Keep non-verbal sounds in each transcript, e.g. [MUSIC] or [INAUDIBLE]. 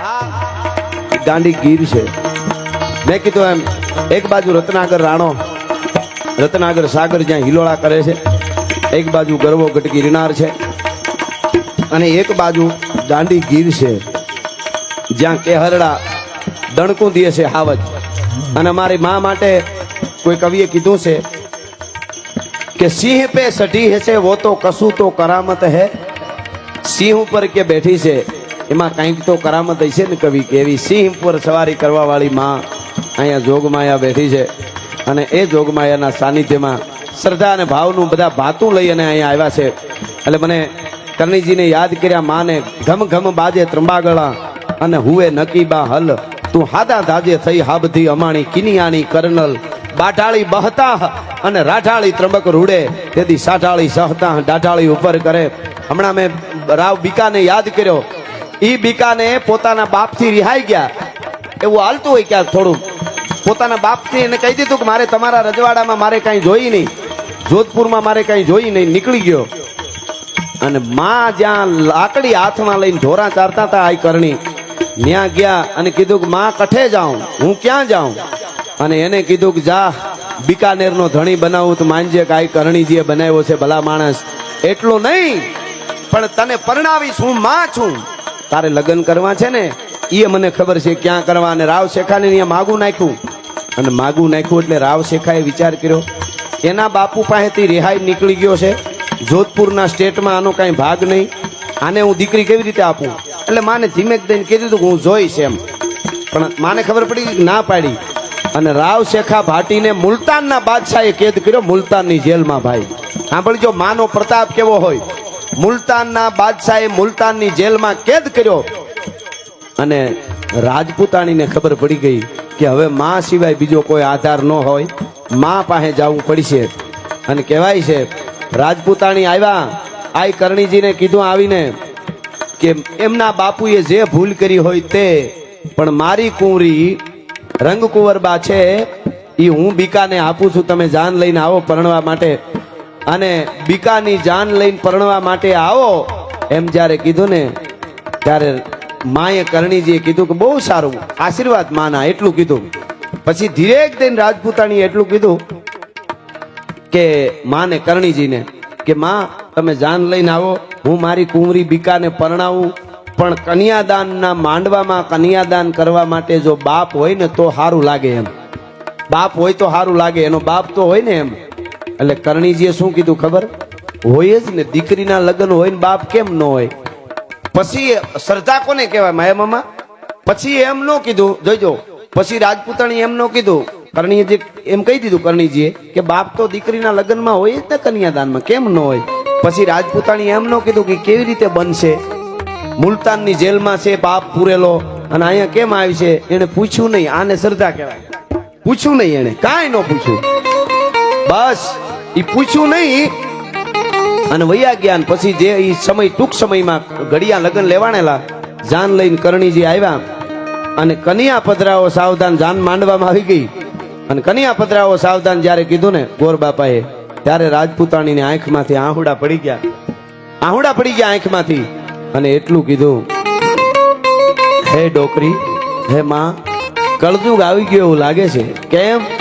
આ દાંડી ગીર છે. મેં કીધું એમ, એક બાજુ રત્નાગર રાણો, રત્નાગર સાગર જ્યાં હિલોળા કરે છે, એક બાજુ ગરવો ગટ ગિરનાર છે, અને એક બાજુ દાંડી ગીર છે, જ્યાં કેહરડા દણકું દે છે હાવજ. અને મારી મા માટે કોઈ કવિએ કીધું છે કે, સિંહ પે સઢી હશે વો તો કશું તો કરામત હે. સિંહ ઉપર કે બેઠી છે એમાં કંઈક તો કરામત હશે ને કવિ, કે એવી સિંહ પર સવારી કરવાવાળી માં અહીંયા જોગમાયા બેઠી છે. અને એ જોગમાયાના સાનિધ્યમાં શ્રદ્ધા અને ભાવનું બધા ભાતું લઈ અને અહીંયા આવ્યા છે. એટલે મને કરણીજીને યાદ કર્યા, માને ઘમ ઘમ બાજે ત્રંબાગળા અને હુએ નકીબા હલ. તું હાદા ધાજે થઈ હાબધી અમાણી કિનિયાણી કર્નલ. બાટાળી બહતા અને રાઠાળી ત્રંબક રૂડે. તેથી સાઠાળી સહતા ડાઠાળી ઉપર કરે. હમણાં મેં રાવ બીકાને યાદ કર્યો. ઈ બીકાને પોતાના બાપથી રિહાઈ ગયા. એવું હાલતું હોય ક્યાંક થોડું પોતાના બાપથી એને કહી દીધું કે મારે તમારા રજવાડામાં મારે કાંઈ જોઈ નહીં. જોધપુરમાં મારે કાંઈ જોઈ નહીં. નીકળી ગયો. અને માં જ્યાં લાકડી હાથમાં લઈને ઢોરા ચારતા હતા આ કરણી ત્યાં ગયા અને કીધું કે માં કઠે જાઉં, હું ક્યાં જાઉં? અને એને કીધું કે જા, બિકાનેરનો ધણી બનાવું તો માનજે કે આ કરણીજીએ બનાવ્યો છે ભલા માણસ. એટલો નહીં, પણ તને પરણાવીશ, હું માં છું. તારે લગ્ન કરવા છે ને એ મને ખબર છે ક્યાં કરવા અને રાવ શેખાને અહીંયા માગું નાખ્યું. અને માગું નાખ્યું એટલે રાવ શેખાએ વિચાર કર્યો, એના બાપુ પાસેથી રિહાઈ નીકળી ગયો છે. જોધપુરના સ્ટેટમાં આનો કાંઈ ભાગ નહીં. આને હું દીકરી કેવી રીતે આપું? એટલે માને ધીમેક દઈને કીધું હતું હું જોઈશ એમ. પણ માને ખબર પડી ના પાડી. અને રાવ શેખા ભાટીને મુલતાનના બાદશાહે કેદ કર્યો, મુલતાનની જેલમાં ભાઈ. સાંભળજો, માનો પ્રતાપ કેવો હોય. મુલતાનના બાદશાહે મુલતાનની જેલમાં કેદ કર્યો. અને રાજપૂતાણીને ખબર પડી ગઈ કે હવે મા સિવાય બીજો કોઈ આધાર ન હોય, મા પાસે જવું પડશે. અને કહેવાય છે, રાજપૂતાણી આવ્યા, આઈ કરણીજીને કીધું આવીને કે એમના બાપુએ જે ભૂલ કરી હોય તે, પણ મારી કુંવરી રંગકુંવરબા છે એ હું બીકાને આપું છું, તમે જાન લઈને આવો પરણવા માટે. અને બીકાની જાન લઈને પરણવા માટે આવો એમ જ્યારે કીધું ને, ત્યારે માએ કરણીજીએ કીધું કે બહુ સારું, આશીર્વાદ માના એટલું કીધું. પછી ધીરેક દઈને રાજપૂતાણીએ એટલું કીધું કે માને કરણીજીને કે, માં, તમે જાન લઈને આવો, હું મારી કુંવરી બીકાને પરણાવું, પણ કન્યાદાનના માંડવામાં કન્યાદાન કરવા માટે જો બાપ હોય ને તો સારું લાગે એમ. બાપ હોય તો સારું લાગે, એનો બાપ તો હોય ને એમ. એટલે કરણીજીએ શું કીધું ખબર? હોય જ ને, દીકરીના લગ્ન હોય ને, બાપ કેમ ન હોય? પછી શ્રદ્ધા કોને કહેવાય માયા મામા? પછી એમ ન કીધું, જોઈજો, પછી રાજપૂતાણી એમ ન કીધું. કરણીજી એમ કહી દીધું કરણીજીએ કે બાપ તો દીકરીના લગ્નમાં હોય જ ને કન્યાદાનમાં, કેમ ન હોય? પછી રાજપૂતાણી એમ ન કીધું કે કેવી રીતે બનશે? મુલતાનની જેલમાં છે, બાપ પૂરેલો, અને અહીંયા કેમ આવી છે? એને પૂછ્યું નહીં, આને શ્રદ્ધા કહેવાય. પૂછ્યું નહીં એને કાંઈ ન પૂછ્યું. બસ. એ પૂછ્યું નહીં. અને વૈયા ગયા પછી જે ઈ સમય, ટૂંક સમયમાં ઘડિયા લગ્ન લેવાણેલા, જાન લઈને કરણીજી આવ્યા. અને કન્યા પધરાઓ સાવધાન જાન માંડવામાં આવી ગઈ. અને કન્યા પધરાઓ સાવધાન જ્યારે કીધું ને, ગોર બાપાએ, ત્યારે રાજપૂતાણીની આંખમાંથી આહુડા પડી ગયા. આહુડા પડી ગયા આંખમાંથી. અને એટલું કીધું, હે ડોકરી, હે માં, કળજુગ આવી ગયો એવું લાગે છે. કેમ?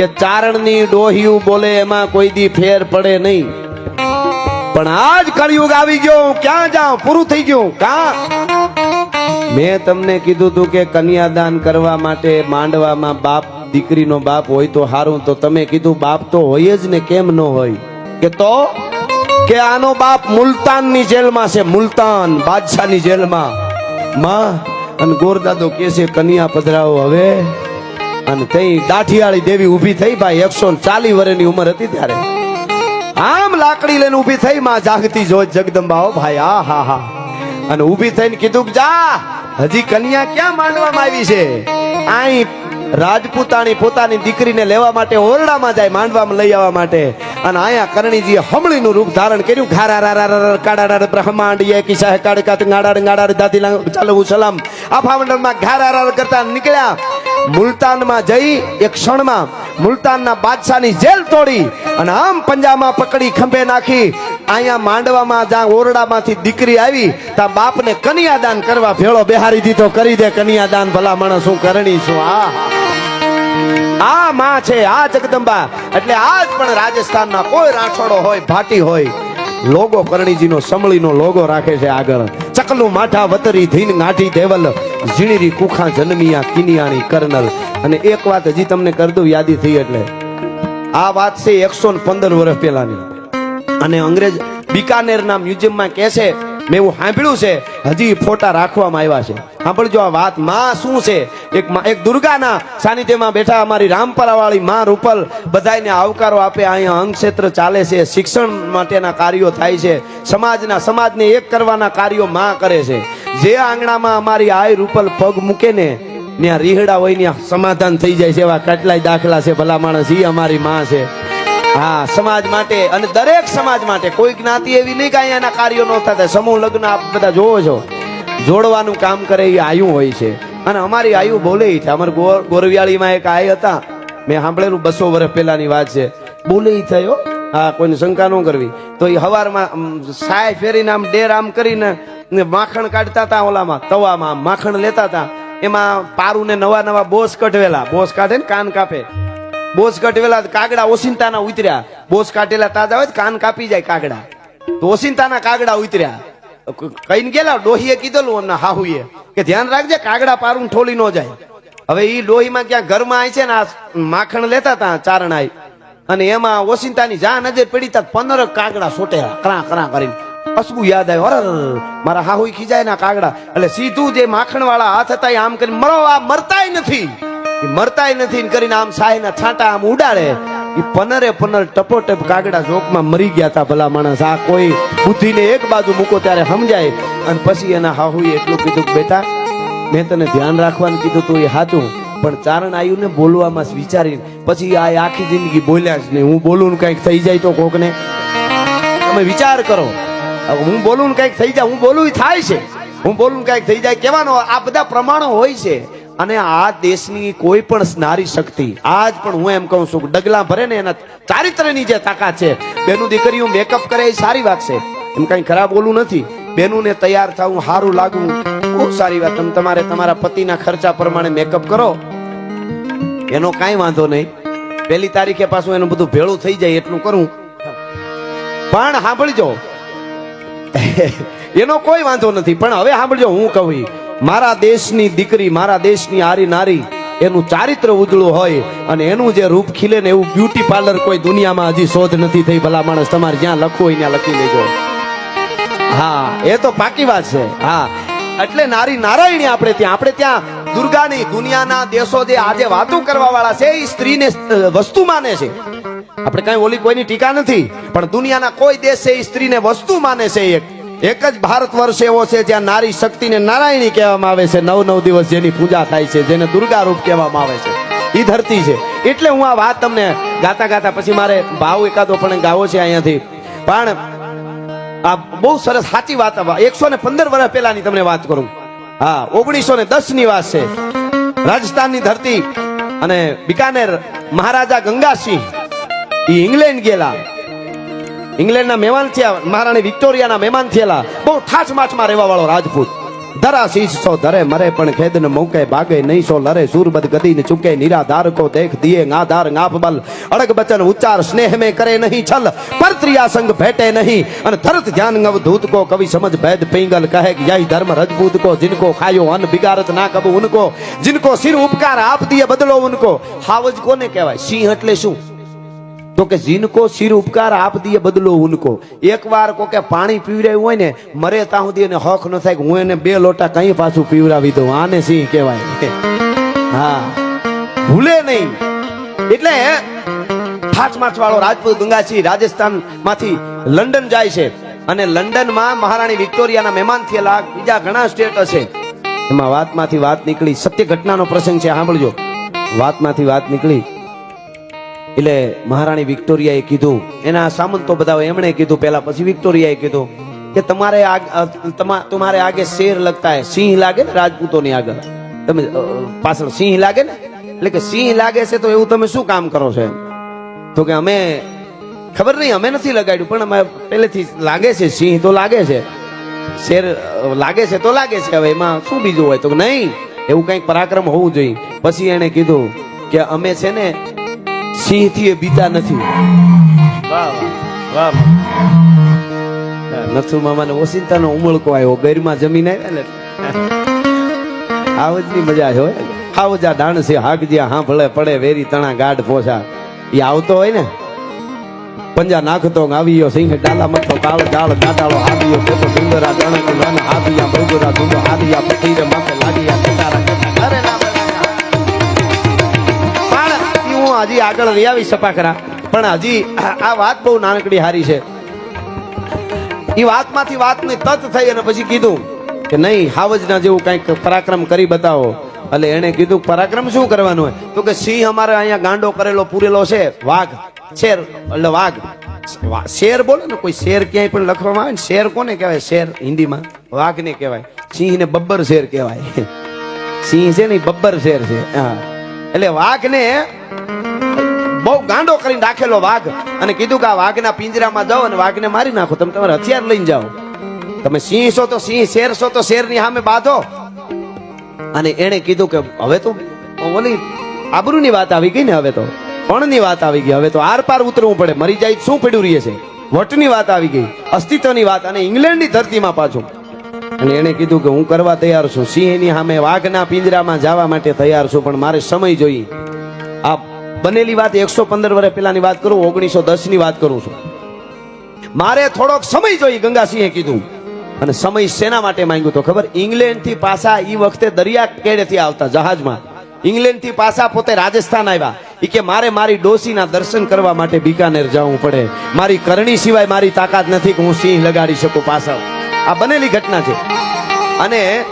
કે ચારણની ડોહિયું બોલે, એમાં કોઈ દી ફેર પડે નહીં. પણ આજ કળિયુગ આવી ગયો ક્યાં જાઉં? પૂરું થઈ ગયું કા મેં તમને કીધું તું કે કન્યાદાન કરવા માટે માંડવામાં બાપ, દીકરીનો બાપ હોય તો સારું તો તમે કીધું બાપ તો હોય જ ને કેમ ન હોય? કે તો? કે આનો બાપ મુલતાનની જેલમાં છે, મુલતાન બાદશાહની જેલમાં. માં, અને ગોરદાદો કે છે, કન્યા પધરાવો હવે. અને તઈ દાઠિયાળી દેવી ઊભી થઈ ભાઈ, એકસો ચાલીસ વર્ષની ઉંમર હતી ત્યારે. આમ લાકડી લઈને ઊભી થઈ માં જાગતી જોત જગદંબા હો ભાઈ, આ, હા હા. અને ઊભી થઈને કીધું કે, જા, હજી કન્યા ક્યાં માંડવામાં આવી છે? આઈ રાજપૂતાણી પોતાની દીકરીને લેવા માટે ઓરડામાં જાય, માંડવામાં લઈ આવવા માટે. અને અહીંયા કરણીજીએ હમણીનું રૂપ ધારણ કર્યું. ઘારા રા રા રા કાડા બ્રહ્માંડ, યે કિસા કાડ કાત ગાડા ગાડા દાદી ચાલવું સલામ. આ ફાવંડરમાં ઘારા રા કરતા નીકળ્યા. મુલતાનમાં જઈ એક ક્ષણમાં મુલતાનના બાદશાહની જેલ તોડી અને આમ પંજામાં પકડી ખંભે નાખી. અહીંયા માંડવામાં જ્યાં ઓરડામાંથી દીકરી આવી, ત્યાં બાપને કન્યાદાન કરવા ભેળો બેહારી દીધો. કરી દે કન્યાદાન, ભલા માણસ, હું કરણી છું. આ આ માં છે, આ જગદંબા. એટલે આજ પણ રાજસ્થાનના કોઈ રાઠોડો હોય, ભાટી હોય, લોગો કરણીજીનો, સમળીનો લોગો રાખે છે આગળ. ચકલું માઠા વતરી ધીન ગાંઠી દેવલ. ઝીણીરી કુખા જન્મિયા કિનિયાણી કર્નલ. અને એક વાત હજી તમને કરી દઉં, યાદી થઈ એટલે. આ વાત છે એકસો પંદર વર્ષ પહેલાની. અને અંગ્રેજ બિકાનેરના મ્યુઝિયમમાં કહે છે, મેં એવું સાંભળ્યું છે, હજી ફોટા રાખવામાં આવ્યા છે. સાંભળજો આ વાત, માં શું છે? એક એક દુર્ગાના સાનિધ્યમાં બેઠા અમારી રામપરાવાળી માં રૂપલ બધાને આવકારો આપે, અહીંયા અંગક્ષેત્ર ચાલે છે, શિક્ષણ માટેના કાર્યો થાય છે, સમાજના, સમાજને એક કરવાના કાર્યો માં કરે છે. જે આંગણામાં અમારી આય રૂપલ પગ મૂકે ને ત્યાં રીહડા હોય ત્યાં સમાધાન થઈ જાય છે, એવા કેટલાય દાખલા છે, ભલા માણસ, ઈ અમારી માં છે. હા, સમાજ માટે અને દરેક સમાજ માટે, કોઈ જ્ઞાતિ એવી નહીં કે અહીંયાના કાર્યો ન થતા. સમૂહ લગ્ન આપ બધા જોવો છો. જોડવાનું કામ કરે એ આયુ હોય છે. અને અમારી આયુ બોલે છે અમારે ગોર- ગોરવિયાળીમાં એક આય હતા. મેં સાંભળેલું બસો વર્ષ પહેલાની વાત છે. બોલે થયો હા, કોઈને શંકા ન કરવી. તો એ હવારમાં સાય ફેરીને આમ ડેર આમ કરીને ને માખણ કાઢતા હતા ઓલામાં, તવામાં માખણ લેતા હતા એમાં પારું ને નવા નવા બોસ કઢવેલા. બોસ કાઢે ને કાન કાપે. બોસ કટવેલા કાગડા ઓસિંતાના ઉતર્યા. બોસ કાઢેલા તાજા હોય કાન કાપી જાય કાગડા. તો ઓસિંતાના કાગડા ઉતર્યા. કઈને ગયેલા, ડોહીએ કીધેલું અમને હાહુએ કે ધ્યાન રાખજે, કાગડા પારું ઠોલી ન જાય. હવે એ ડોહીમાં ક્યાં ઘરમાં આવી છે ને આ માખણ લેતા હતા ચારણાઈ અને એમાં ઓસિંતાની જા નજર પડી તા પંદર કાગડા સોટેલા કરા કરા કરીને. અસબુ યાદ આવ્યો. અરે મારા હાહુ ખીજાય ના કાગડા. એટલે સીધું જે માખણ વાળા હાથ હતા આમ કરીને મરો આ મરતાય નથી. મરતાય નથી કરીને આમ સાયના છાંટા આમ ઉડાડે. એ પનરે પનર ટપોટપ કાગડા જોકમાં મરી ગયા હતા ભલા માણસ. આ કોઈ બુદ્ધિને એક બાજુ મૂકો ત્યારે સમજાય. અને પછી એના હાહુએ એટલું કીધું બેટા, મેં તને ધ્યાન રાખવાનું કીધું તું એ સાચું પણ ચારણ આવ્યું ને બોલવામાં વિચારીને, પછી આ આખી જિંદગી બોલ્યા જ નહીં. હું બોલું કંઈક થઈ જાય તો કોકને. તમે વિચાર કરો. હું બોલું કંઈક થઈ જાય, હું બોલું થાય છે. હું બોલું કંઈક થઈ જાય કહેવાનો આ બધા પ્રમાણો હોય છે. અને આ દેશની કોઈ પણ નારી શક્તિ, આજ પણ હું એમ કહું છું ડગલા ભરે ને એના ચારિત્રની જે તાકાત છે. બેનું દીકરીઓ મેકઅપ કરે એ સારી વાત છે. એમ કઈ ખરાબ બોલું નથી. બેનું તૈયાર થવું સારું લાગવું ખૂબ સારી વાત. તમે તમારે તમારા પતિના ખર્ચા પ્રમાણે મેકઅપ કરો. એનો કાંઈ વાંધો નહીં. પહેલી તારીખે પાછું એનું બધું ભેળું થઈ જાય એટલું કરું. પણ સાંભળજો. [LAUGHS] એનો કોઈ વાંધો નથી. પણ હવે સાંભળજો, હું કહું. મારા દેશની દીકરી, મારા દેશની આરી નારી, એનું ચારિત્ર ઉજળું હોય અને એનું જે રૂપ ખીલે ને એવું બ્યુટી પાર્લર કોઈ દુનિયામાં હજી શોધ નથી થઈ ભલા માણસ. તમારે જ્યાં લખવું હોય ત્યાં લખી લેજો. હા, એ તો પાકી વાત છે. હા. એટલે નારી નારાયણી આપણે ત્યાં. આપણે ત્યાં દુર્ગાની દુનિયાના દેશો જે આજે વાતો કરવા વાળા છે, એ સ્ત્રીને વસ્તુ માને છે. આપણે કઈ ઓલી કોઈની ટીકા નથી, પણ દુનિયાના કોઈ દેશ છે, એ સ્ત્રીને વસ્તુ માને છે એક. એક જ ભારત વર્ષ એવો છે જ્યાં નારી શક્તિને નારાયણી કહેવામાં આવે છે. નવ નવ દિવસ જેની પૂજા થાય છે, જેને દુર્ગા રૂપ કહેવામાં આવે છે. એ ધરતી છે. એટલે હું આ વાત તમને ગાતા ગાતા, પછી મારે ભાવ એકાદો પણ ગાવો છે અહીંયાથી. પણ આ બહુ સરસ, સાચી વાત એકસો ને પંદર વર્ષ પહેલાની તમને વાત કરું. હા, ઓગણીસો ને દસની વાત છે. રાજસ્થાનની ધરતી અને બિકાનેર મહારાજા ગંગાસિંહ એ ઇંગ્લેન્ડ ગયેલા. ઇંગ્લેન્ડના મહેમાન થયા, મહારાણી વિક્ટોરિયાના મહેમાન થયેલા. બહુ ઠાઠ માછમાં રહેવા વાળો રાજપૂત. ધરા શીશ સો ધરે મરે, પણ ખેદ ને મૂકે ભાગે નહીં સો લરે સૂરબદ ગદી ને ચૂકે નિરાધાર કો દેખ દિયે ગાધાર ગાફ બલ. અડગ બચન ઉચ્ચાર સ્નેહ મે કરે નહીં છલ. પરત્રિયા સંગ ભેટે નહીં. અને ધરત ધ્યાન અવધૂત કો, કવિ સમજ ભેદ પિંગલ કહે યહી ધર્મ રજપૂત કો, જિનકો ખાયો અન બિગારત ના કબ ઉનકો. જિનકો સિર ઉપકાર આપ દિયે બદલો ઉનકો. હાવજ કોને કહેવાય? સિંહ એટલે શું? તો કે જીનકો શિર ઉપકાર આપ દીએ બદલો ઉનકો. એકવાર કોકે પાણી પીવરાયું હોય ને, મરે ત્યાં સુધી એને હક ન થાય કે હું એને બે લોટા કઈ પાછું પીવરાવી દઉં. આને સિંહ કહેવાય. હા. ભૂલે નહીં. એટલે ઠાચમાચ વાળો રાજપૂત ગંગાસિંહ રાજસ્થાનમાંથી લંડન જાય છે. અને લંડનમાં મહારાણી વિક્ટોરિયાના મહેમાન થયેલા બીજા ઘણા સ્ટેટ હશે. એમાં વાતમાંથી વાત નીકળી. સત્ય ઘટનાનો પ્રસંગ છે, સાંભળજો. વાતમાંથી વાત નીકળી. એટલે મહારાણી વિક્ટોરિયાએ કીધું, એના સામંતો બધા એમણે કીધું, પહેલા પછી વિક્ટોરિયાએ કીધું કે તમારે તમારે આગે શેર લગતા હે, સિંહ લાગે ને રાજપૂતોની આગળ. તમે પાછળ સિંહ લાગે ને? એટલે કે સિંહ લાગે છે તો એવું તમે શું કામ કરો છો તો કે અમે, ખબર નહીં, અમે નથી લગાડ્યું, પણ અમે પહેલેથી લાગે છે, સિંહ તો લાગે છે. શેર લાગે છે તો લાગે છે, હવે એમાં શું બીજું હોય? તો નહીં, એવું કંઈક પરાક્રમ હોવું જોઈએ. પછી એણે કીધું કે અમે છે ને સિંહ એ બીતા નથી. નથુ મામાને ઓસિંતાનો ઉમળકો આવ્યો. ગેરમાં જમીન આવ્યા ને આવજની મજા છે હોય આવજા દાણ છે હાકજ્યા હા ભલે પડે વેરી તણા ગાઢ પોછા. એ આવતો હોય ને પંજા નાખતો આવ્યો સિંહ ડાલા મથો કાળ ડાળ દાટાળો આવ્યો પેતો ડુંગરા ડણક રન હાદિયા બગુરા ડુંગો હાદિયા પથીરે માથે લાગિયા કટારા કટા હજી આગળ લઈ આવી સપાકરા પણ હજી આ વાત બહુ નાનકડી હારી છે. એ વાતમાંથી વાતની તત થઈ અને પછી કીધું કે નહીં, હાવજના જેવું કંઈક પરાક્રમ કરી બતાવો. એટલે એણે કીધું, પરાક્રમ શું કરવાનું હોય? તો કે, સિંહ અમારે અહીંયા ગાંડો કરેલો, પૂરેલો છે. વાઘ, શેર, એટલે વાઘ. શેર બોલે ને, કોઈ શેર ક્યાંય પણ લખવામાં આવે ને, શેર કોને કહેવાય? શેર હિન્દીમાં વાઘને કહેવાય. સિંહને બબ્બર શેર કહેવાય. સિંહ છે ને બબ્બર શેર છે, હા. એટલે વાઘને બહુ ગાંડો કરીને રાખેલો વાઘ. અને કીધું કે આ વાઘના પિંજરામાં જાઓ અને વાઘને મારી નાખો. તમે તમારે હથિયાર લઈને જાઓ. તમે સિંહ છો તો સિંહ શેર છો તો શેરની સામે બાંધો. અને એણે કીધું કે હવે તો ઓલી આબરૂની વાત આવી ગઈ ને હવે તો. પણની વાત આવી ગઈ. હવે તો આર પાર ઉતરવું પડે. મરી જાય શું પડ્યું રહીએ છે? વટની વાત આવી ગઈ. અસ્તિત્વની વાત અને ઇંગ્લેન્ડની ધરતીમાં પાછું. અને એણે કીધું કે હું કરવા તૈયાર છું. સિંહની સામે વાઘના પિંજરામાં જવા માટે તૈયાર છું, પણ મારે સમય જોઈએ. આ બનેલી વાત એકસો પંદર વર્ષ પહેલાની વાત કરું, ઓગણીસો દસની વાત કરું છું. મારે થોડોક સમય જોઈ ગંગાસિંહે કીધું. અને સમય શેના માટે માંગ્યું તો ખબર? ઇંગ્લેન્ડથી પાછા એ વખતે દરિયા કેડેથી આવતા જહાજમાં. ઇંગ્લેન્ડથી પાછા પોતે રાજસ્થાન આવ્યા. ઈ કે મારે મારી ડોસીના દર્શન કરવા માટે બિકાનેર જવું પડે. મારી કરણી સિવાય મારી તાકાત નથી કે હું સિંહ લગાડી શકું પાછા આ બનેલી ઘટના છે. અને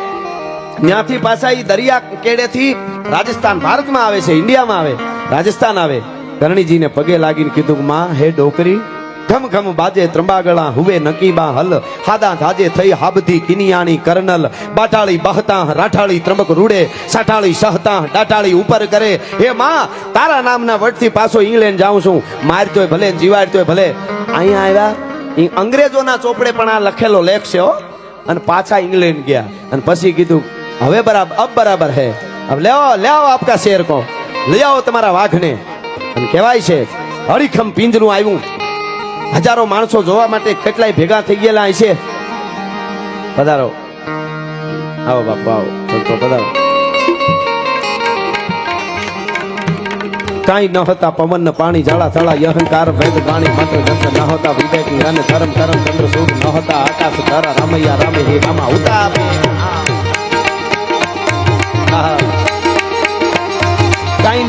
ત્યાંથી પાછા એ દરિયા કેડેથી રાજસ્થાન, ભારતમાં આવે છે, ઇન્ડિયામાં આવે. રાજસ્થાન આવે. કરણીજીને પગે લાગીને કીધું માં, હે ડોકરી ધમ ઘમ બાજે ત્રંબાગળા હુવે નકીબા હલ. હાદા ધાજે થઈ હાબધી કિનિયાણી કરનલ. બાટાળી બહતા, રાઠાળી ત્રંબક રૂડે. સાઠાળી સહતા ડાટાળી ઉપર કરે. હે માં, તારા નામના વટથી પાછો ઇંગ્લેન્ડ જાઉં છું. મારતોય ભલે, જીવાડતોય ભલે. અહીંયા આવ્યા? એ અંગ્રેજોના ચોપડે પણ આ લખેલો લેખ છે હો. અને પાછા ઇંગ્લેન્ડ ગયા. અને પછી કીધું, હવે બરાબર અબ બરાબર હે. હવે લેવો લેવો આપકા શેર કો. લઈ આવો તમારા વાઘને. અને કહેવાય છે, હરીખમ પિંજરું આવ્યું. હજારો માણસો જોવા માટે કેટલાય ભેગા થઈ ગયેલા છે. પધારો. આવો બાપુ, આવો. સંતો પધારો. કાંઈ ન હતા પવન ને પાણી જાળા થળા અહંકાર ભેદ પાણી માત્ર, જંત્ર ન હતા. વિવેક ધર્મ ધર્મ, ચંદ્ર, સૂર્ય ન હતા. આકાશ, ધારા, રામૈયા, રામે, હે રામા, ઉતાપે.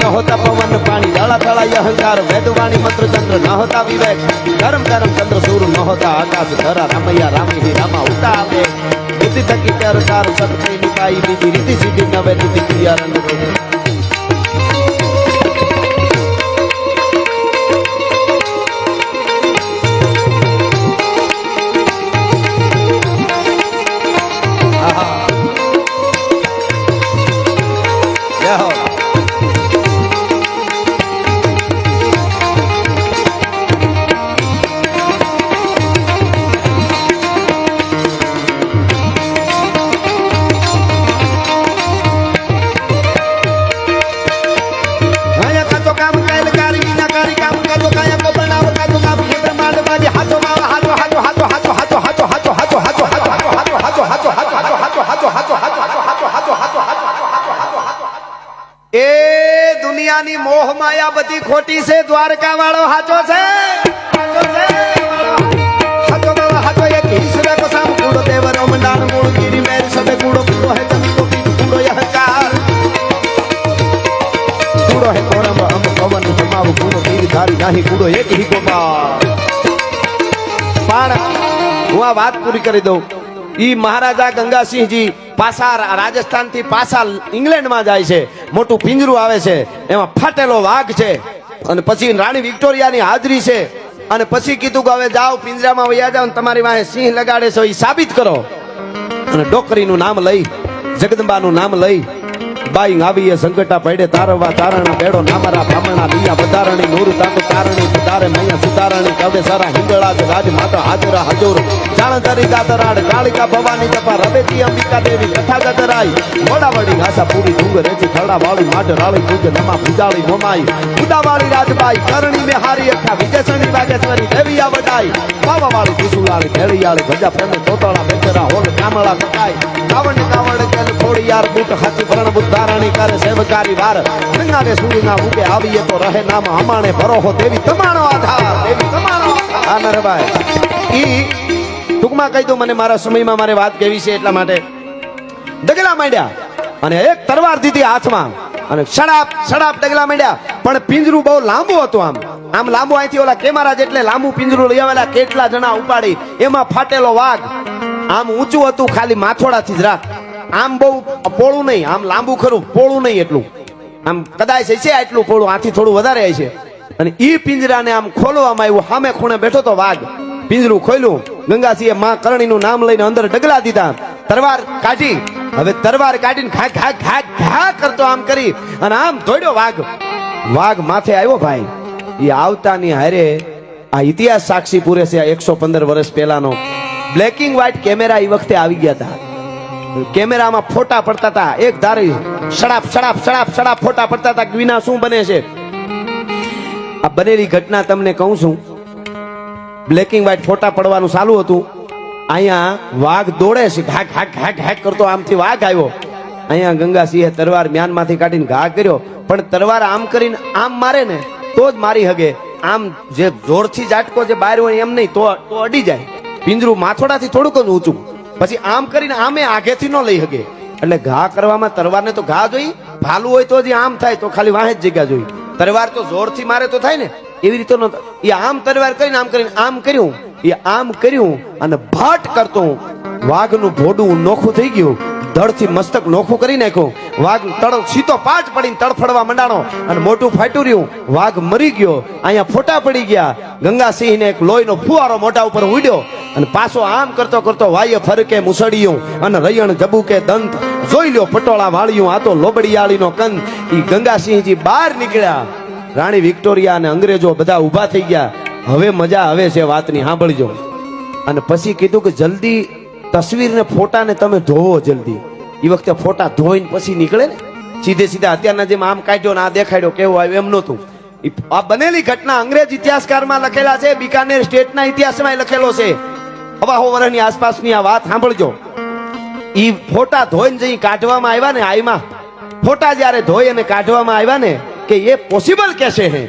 ન હોતા પવન, પાણી દળા થળા, અહંકાર, વેદવાણી મંત્ર ચંદ્ર ન હોતા વિવેક. ધર્મ ધર્મ ચંદ્ર સૂર ન હોતા આકાશ ધરા, રામૈયા રામી હિ રામા ઉતાપે બુદ્ધિ થકી તરકાર સત થઈ નિકાઈ બીજી રીતિ સીધી નવે રીતિ ક્રિયા રંગ દુનિયાની મોહ માયા બધી ખોટી છે દ્વારકા વાળો હાચો છે? હાચો છે? હાચો એક હિસરે કો સામ કૂડો દેવર ઓમંડાણ મૂળ ગીરી મેર સબે કૂડો કૂડો હે ગોપાલ પણ હું આ વાત પૂરી કરી દઉં. ઈ મહારાજા ગંગાસિંહજી પાછા રાજસ્થાનથી પાછા ઇંગ્લેન્ડમાં જાય છે. મોટું પિંજરું આવે છે. એમાં ફાટેલો વાઘ છે. અને પછી રાણી વિક્ટોરિયાની હાજરી છે. અને પછી કીધું કે હવે જાઓ, પિંજરામાં વયા જાઓ તમારી વાહે સિંહ લગાડે છે. એ સાબિત કરો. અને ડોકરીનું નામ લઈ, જગદંબાનું નામ લઈ બાઈ આવીએ સંકટા પડે, તારવા તારણા બેડો નામરા બ્રાહ્મણા દિયા વધારણી, નૂર તાંડુ તારણી તારે મૈયા સુતારણી કવે સારા હિંગળા જ રાજ માતા હાજરા, હજુર. જાણ દાતરાડ કાળિકા ભવાની તપા રવેતી અંબિકા દેવી, કથા ગતરાઈ મોડાવડી ઘાસા પૂરી ઢુંગ રેચી ખરડા વાળી માટ રાળી ભૂજ, નમા ભૂજાળી મોમાઈ ઉદાવાળી રાજબાઈ, કરણી મે હારી અખા વિજયસણી વાગેશ્વરી દેવી આ વડાઈ બાવા વાળી કુસુલાળી ભેળિયાળી ભજા પ્રેમે તોતળા, બેચરા, હોલ કામળા કટાઈ. કાવડ કાવડ કેલ થોડી યાર બૂટ હાથી ભરણ બુદ્ધારાણી કરે, સેવકારી વાર. ગંગાને સૂર્યના ઉગે આવીએ તો રહે નામ હમાણે ભરોહો દેવી તમારો આધાર, દેવી તમારો આ નરભાઈ. ઈ ટૂંકમાં કહી દઉં, મને મારા સમયમાં મારે વાત કેવી છે એટલા માટે. ડગલા માંડ્યા અને એક તરવાર દીધી હાથમાં. અને સડાપ સડાપ ડગલા માંડ્યા. પણ પિંજરું બહુ લાંબુ હતું આમ. આમ લાંબુ અહીંથી ઓલા કેમેરા જેટલે લાંબુ પિંજરું લઈ આવેલા, કેટલા જણા ઉપાડી. એમાં ફાટેલો વાઘ આમ ઊંચું હતું, ખાલી માથોડાથી જ રાખ. આમ બહુ પોળું નહીં, આમ લાંબુ ખરું, પોળું નહીં એટલું. આમ કદાચ હશે આટલું પોળું, આથી થોડું વધારે હશે. અને ઈ પિંજરાને આમ ખોલવામાં આવ્યું સામે ખૂણે બેઠો તો વાઘ. પિંજરું ખોલ્યું ગંગાસિંહે માં કરણીનું નામ લઈને અંદર ડગલા દીધા. તરવાર કાઢી, હવે તરવાર કાઢીને ઘા ઘા ઘા ઘા કરતો આમ કરી, અને આમ દોડ્યો વાઘ. વાઘ માથે આવ્યો ભાઈ. એ આવતાની હારે આ ઇતિહાસ સાક્ષી પૂરે છે એકસો પંદર વર્ષ પહેલાનો. બ્લેકિંગ વ્હાઇટ કેમેરા એ વખતે આવી ગયા હતા કેમેરામાં ફોટા પડતા હતા એક ધારી સડાપ સડાપ સડાપ સડાપ ફોટા પડતા હતા વિના શું બને છે? આ બનેલી ઘટના તમને કહું છું. બ્લેકિંગ વ્હાઇટ ફોટા પડવાનું ચાલુ હતું. અહીંયા વાઘ દોડે છે. ઘાક ઘાક ઘાક ઘાક કરતો આમથી વાઘ આવ્યો. અહીંયા ગંગાસિંહે તરવાર મ્યાનમાંથી કાઢીને ઘા કર્યો. પણ તરવાર આમ કરીને આમ મારે ને તો જ મારી હગે. આમ જે જોરથી જાટકો જે બહાર હોય એમ નહીં, તો તો અડી જાય. પિંજરું માથોડાથી થોડુંક જ ઊંચું. પછી આમ કરીને આમે આગેથી ન લઈ શકે એટલે ઘા કરવામાં તરવારને તો ઘા જોઈ, ભાલું હોય તો જ આમ થાય, તો ખાલી વાહે જ જગ્યા જોઈ. તરવાર તો જોરથી મારે તો થાય ને. એવી રીતે એ આમ તરવાર કરીને, આમ કરીને, આમ કર્યું. એ આમ કર્યું અને ભાટ કરતો વાઘનું ભોડું નોખું થઈ ગયું. ધડથી મસ્તક નોખું કરી નાખ્યું. વાઘ તળ સીધો પાટ પડીને તડફડવા મંડાણો. અને મોટું ફાટ્યું રહ્યું. વાઘ મરી ગયો. અહીંયા ફોટા પડી ગયા. ગંગાસિંહને એક લોહીનો ફુવારો મોટા ઉપર ઉડ્યો. અને પાછો આમ કરતો કરતો વાય ફરકે મુસળિયું અને રયણ જબુકે દંત. જોઈ લ્યો પટોળા વાળ્યું, આ તો લોબડિયાળીનો કંદ. ઈ ગંગાસિંહજી બહાર નીકળ્યા. રાણી વિક્ટોરિયા અને અંગ્રેજો બધા ઊભા થઈ ગયા. હવે મજા આવે છે વાતની, સાંભળજો. અને પછી કીધું કે જલ્દી તસવીરને ફોટાને તમે ધોવો જલ્દી. એ વખતે ફોટા ધોઈને પછી નીકળે ને. સીધે સીધા અત્યારના જેમ આમ કાઢ્યો ને આ દેખાડ્યો, કેવો આવ્યું એમ નહોતું. આ બનેલી ઘટના અંગ્રેજ ઇતિહાસકારમાં લખેલા છે, બિકાનેર સ્ટેટના ઇતિહાસમાં લખેલો છે. અવાહો વર્ષની આસપાસની આ વાત સાંભળજો. એ ફોટા ધોઈને જે કાઢવામાં આવ્યા ને આઈમાં, ફોટા જ્યારે ધોઈ અને કાઢવામાં આવ્યા ને કે એ પોસિબલ કેસે હે?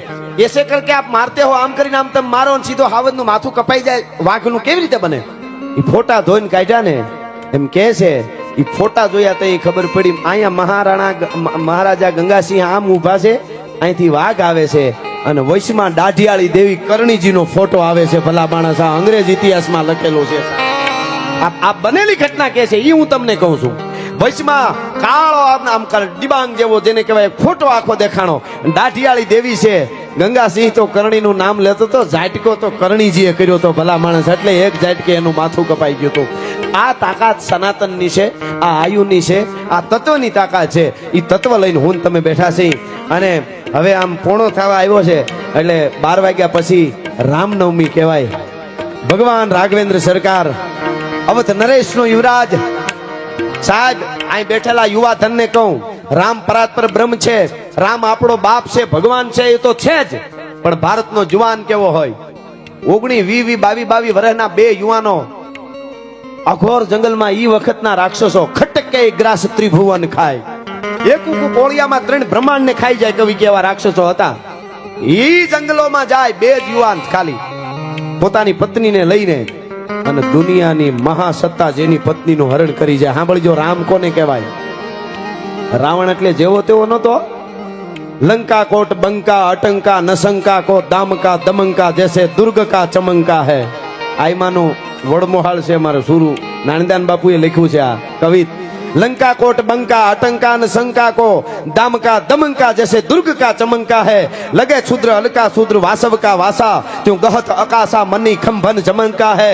એસે કે આપ મારતે હો, આમ કરીને આમ તમે મારો સીધો હાવદનું માથું કપાઈ જાય, વાઘનું કેવી રીતે બને? એ ફોટા ધોઈને કાઢ્યા ને એમ કે છે એ ફોટા જોયા તો એ ખબર પડી, અહીંયા મહારાણા મહારાજા ગંગાસિંહ આમ ઊભા છે, અહીંથી વાઘ આવે છે અને વૈશમાં દાઢિયાળી દેવી કરણીજીનો ફોટો આવે છે, ભલા માણસ. આ અંગ્રેજ ઇતિહાસમાં લખેલો છે. આ બનેલી ઘટના કે છે એ હું તમને કહું છું. વચમાં કાળો આમ ડિબાંગ જેવો જેને કહેવાય ફોટો આખો દેખાણો. દાઢિયાળી દેવી છે ગંગાસિંહ તો કરણીનું નામ લેતો હતો ઝાટકો તો કરણીજીએ કર્યો હતો ભલા માણસ. એટલે એક ઝાટકે એનું માથું કપાઈ ગયું હતું. આ તાકાત સનાતનની છે, આ આયુની છે, આ તત્વની તાકાત છે. એ તત્વ લઈને હું તમે બેઠા છીએ. અને હવે આમ પોણો થવા આવ્યો છે, એટલે બાર વાગ્યા પછી રામનવમી કહેવાય. ભગવાન રાઘવેન્દ્ર સરકાર અવત નરેશનો યુવરાજ, સાહેબ, અહીં બેઠેલા યુવા ધનને કહું, રામ પરાત્પર બ્રહ્મ છે, રામ આપણો બાપ છે, ભગવાન છે, એ તો છે જ, પણ ભારતનો જુવાન કેવો હોય? ઓગણી વી વી બાવી બાવી વર્ષના બે યુવાનો, અઘોર જંગલમાં ઈ વખતના રાક્ષસો ખટકે ગ્રાસ ત્રિભુવન ખાય. એક કોળિયામાં ત્રણ બ્રહ્માંડ ને ખાઈ જાય કવિ કેવા રાક્ષસો હતા. ઈ જંગલોમાં જાય બે યુવાન ખાલી. પોતાની પત્નીને લઈને અને દુનિયાની મહાસત્તા જેની પત્નીનું હરણ કરી જાય. સાંભળજો, રામ કોને કહેવાય? રાવણ એટલે જેવો તેવો નતો લંકા કોટ, બંકા, અટંકા, નસંકા કો દામકા, દમંકા જેસે દુર્ગ કા ચમંકા હે. આઈમાનું વડમોહાળ છે મારે સુરુ. નાનદાન બાપુએ લખ્યું છે આ કવિત लंका कोट बंका आतंका न शंका को दाम का दमंका जैसे दुर्ग का चमंका है लगे क्षुद्र अलका शूद्र वासव का वासा त्यों गहत अकाशा मनी खंभन चमंका है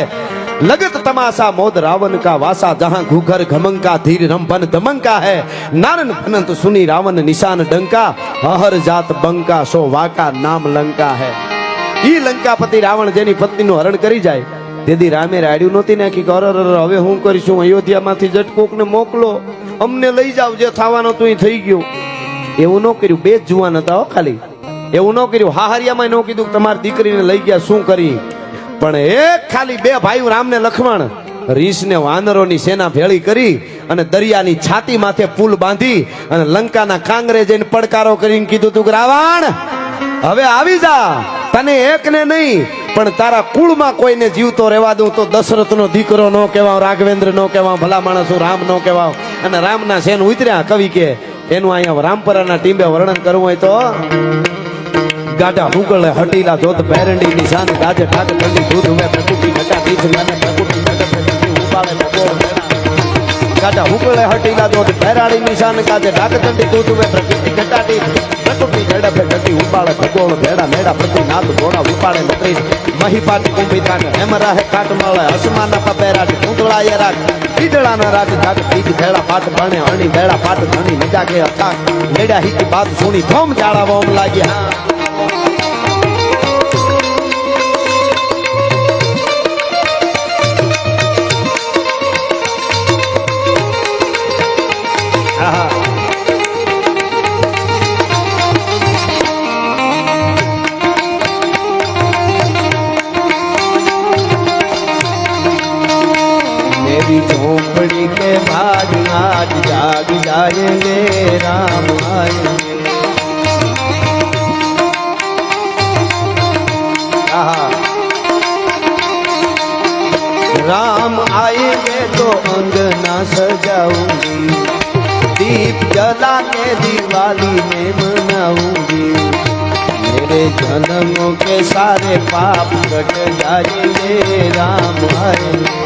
लगत तमाशा मोद रावण का वासा जहां घूघर घमंका धीर रंभन धमंका है नारन फनंत सुनी रावण निशान डंका हर जात बंका सो वाका नाम लंका है ઈ લંકાપતિ રાવણ જેની પત્નીનું હરણ કરી જાય તેથી રામે રાડ્યું નહોતી નાખી કે અરર હવે હું કરીશું? અયોધ્યામાંથી જટકોકને મોકલો. અમને લઈ જાવ, જે થવાનું તું થઈ ગયું. એવું ન કર્યું. બે જ જુવાન હતા ખાલી. એવું ન કર્યું. હાહરિયામાં ન કીધું તમારી દીકરીને લઈ ગયા, શું કરી? પણ એક ખાલી બે ભાઈઓ રામ ને રીસને રીસ ને વાનરોની સેના ભેળી કરી અને દરિયાની છાતી માથે પુલ બાંધી અને લંકાના કાંગરે જઈને પડકારો કરીને કીધું તું રાવણ, હવે આવી જા. તને એકને નહીં પણ તારા કુળમાં કોઈને જીવતો રહેવા દઉં તો દશરથનો દીકરો ન કહેવાય રાઘવેન્દ્ર ન કહેવાય ભલા માણસો રામ ન કહેવાય અને રામના સેન ઉતર્યા કવિ કે, એનું અહીંયા રામપરાના ટીંબે વર્ણન કરવું હોય તો ગાઢા હુગળે હટીલા જોત ભેરંડી નિશાન ગાજે ઠાક ઠંડી દૂધ મે પ્રકૃતિ ઘટા બીજ મને પ્રકૃતિ ઘટા, પ્રકૃતિ ઉપાડે ગાઢા હુગળે હટીલા જોત ભેરાડી નિશાન કાજે દૂધ મે પ્રકૃતિ ઘટાડી. પ્રકૃતિ ઝડપે ઘટી ઉપાડે ખગોળ ભેડા મેડા પ્રતિ નાદ ઘોડા ઉપાડે નત્રી મહીપાટ કુંભી થાક હેમ રાહે કાટ મળે, હસમાના પપેરાટ કુંદળાય રાખ. ઈડળાના રાજ જાગ બીજ ભેળા પાટ ભણે અણી ભેળા પાટ ધણી નિજાગે અથાક. લેડા હિત બાદ સુણી ધોમ જાળા લાગ્યા. मेरे जन्मों के सारे पाप कट जाएंगे राम आएंगे